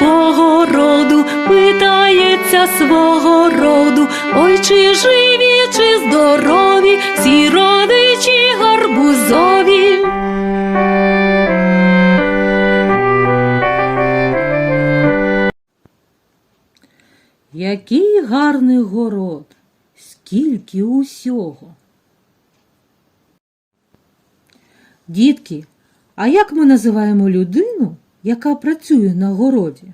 по городу, питається свого роду, ой, чи живі, чи здорові, всі родичі гарбузові. Який гарний город, скільки усього. Дітки, а як ми називаємо людину, яка працює на городі?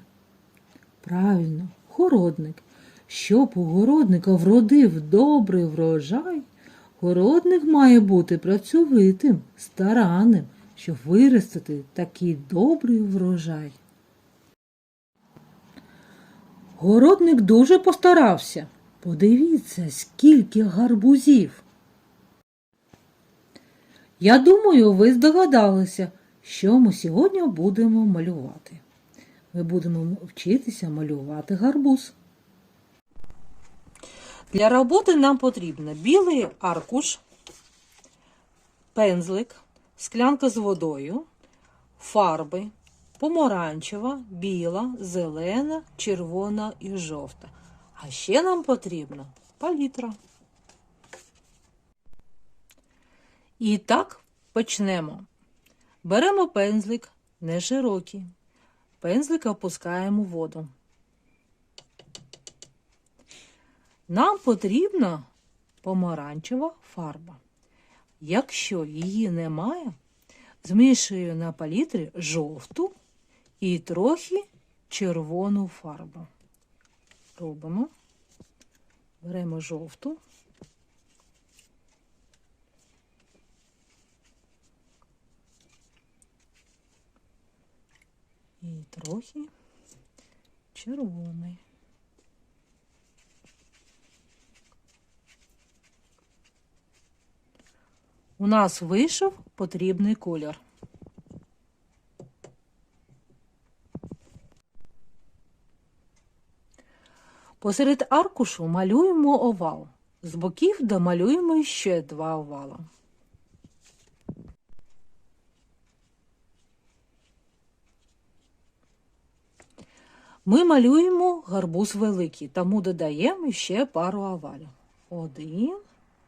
Правильно, городник. Щоб у городника вродив добрий врожай, городник має бути працьовитим, старанним, щоб виростити такий добрий врожай. Городник дуже постарався. Подивіться, скільки гарбузів. Я думаю, ви здогадалися, що ми сьогодні будемо малювати. Ми будемо вчитися малювати гарбуз. Для роботи нам потрібно білий аркуш, пензлик, склянка з водою, фарби, помаранчева, біла, зелена, червона і жовта. А ще нам потрібна палітра. І так почнемо. Беремо пензлик не широкий. Пензлик опускаємо в воду. Нам потрібна помаранчева фарба. Якщо її немає, змішую на палітрі жовту і трохи червону фарбу. Робимо. Беремо жовту. І трохи червоний. У нас вийшов потрібний колір. Посеред аркушу малюємо овал. З боків домалюємо ще два овала. Ми малюємо гарбуз великий, тому додаємо ще пару овалів. Один,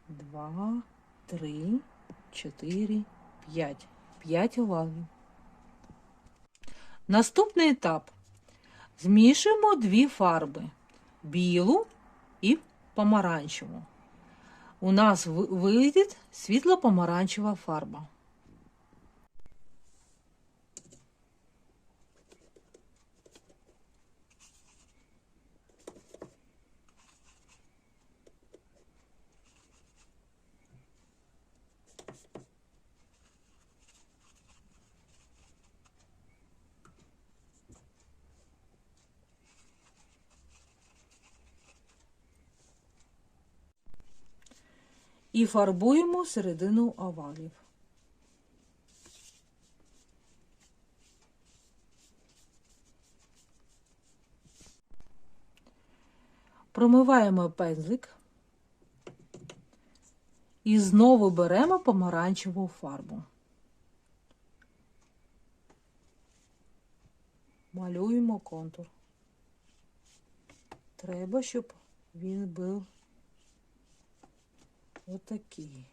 два, три, чотири, п'ять. П'ять овалів. Наступний етап. Змішуємо дві фарби білу і помаранчеву. У нас вийде світло-помаранчева фарба. І фарбуємо середину овалів. Промиваємо пензлик і знову беремо помаранчеву фарбу. Малюємо контур. Треба, щоб він був отакий.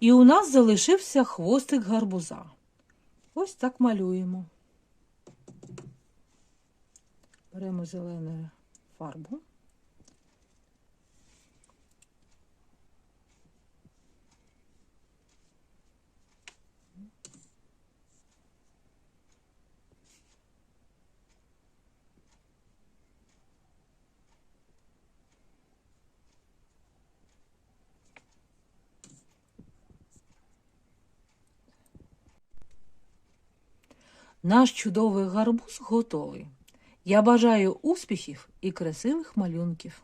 І у нас залишився хвостик гарбуза. Ось так малюємо. Беремо зелену фарбу. Наш чудовий гарбуз готовий. Я бажаю успіхів і красивих малюнків.